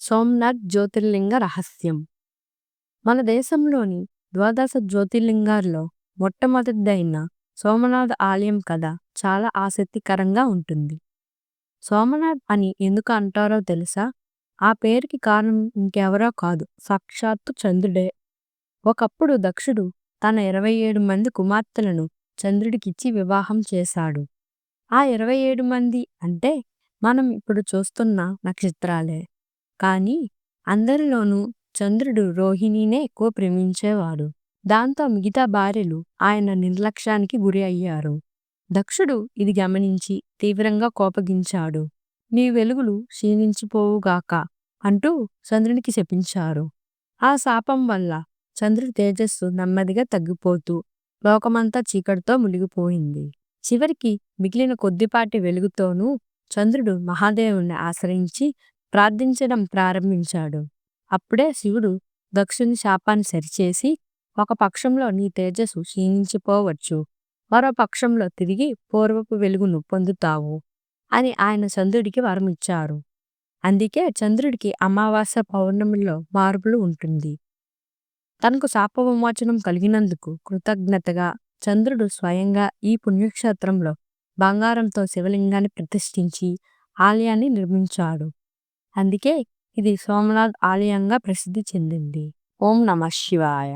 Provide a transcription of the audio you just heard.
సోమనాథ్ జ్యోతిర్లింగ రహస్యం. మన దేశంలోని ద్వాదశ జ్యోతిర్లింగాల్లో మొట్టమొదటిదైన సోమనాథ్ ఆలయం కథ చాలా ఆసక్తికరంగా ఉంటుంది. సోమనాథ్ అని ఎందుకు అంటారో తెలుసా? ఆ పేరుకి కారణం ఇంకెవరో కాదు సాక్షాత్తు చంద్రుడే. ఒకప్పుడు దక్షుడు తన ఇరవై ఏడు మంది కుమార్తెలను చంద్రుడికిచ్చి వివాహం చేశాడు. ఆ ఇరవై ఏడు మంది అంటే మనం ఇప్పుడు చూస్తున్న నక్షత్రాలే. కానీ అందరిలోనూ చంద్రుడు రోహిణినే ఎక్కువ ప్రేమించేవాడు. దాంతో మిగతా భార్యలు ఆయన నిర్లక్ష్యానికి గురి అయ్యారు. దక్షుడు ఇది గమనించి తీవ్రంగా కోపగించాడు. నీ వెలుగులు క్షీణించిపోవుగాక అంటూ చంద్రునికి శపించారు. ఆ శాపం వల్ల చంద్రుడి తేజస్సు నెమ్మదిగా తగ్గిపోతూ లోకమంతా చీకటితో మునిగిపోయింది. చివరికి మిగిలిన కొద్దిపాటి వెలుగుతోనూ చంద్రుడు మహాదేవుణ్ణి ఆశ్రయించి ప్రార్థించడం ప్రారంభించాడు. అప్పుడే శివుడు దక్షుని శాపాన్ని సరిచేసి ఒక పక్షంలో నీ తేజస్సు క్షీణించిపోవచ్చు. మరో పక్షంలో తిరిగి పూర్వపు వెలుగును పొందుతావు అని ఆయన చంద్రుడికి వరమిచ్చారు. అందుకే చంద్రుడికి అమావాస్య పౌర్ణమిలో మార్పులు ఉంటుంది. తనకు శాప విమోచనం కలిగినందుకు కృతజ్ఞతగా చంద్రుడు స్వయంగా ఈ పుణ్యక్షేత్రంలో బంగారంతో శివలింగాన్ని ప్రతిష్ఠించి ఆలయాన్ని నిర్మించాడు. అందుకే ఇది సోమనాథ్ ఆలయంగా ప్రసిద్ధి చెందింది. ఓం నమ శివాయ.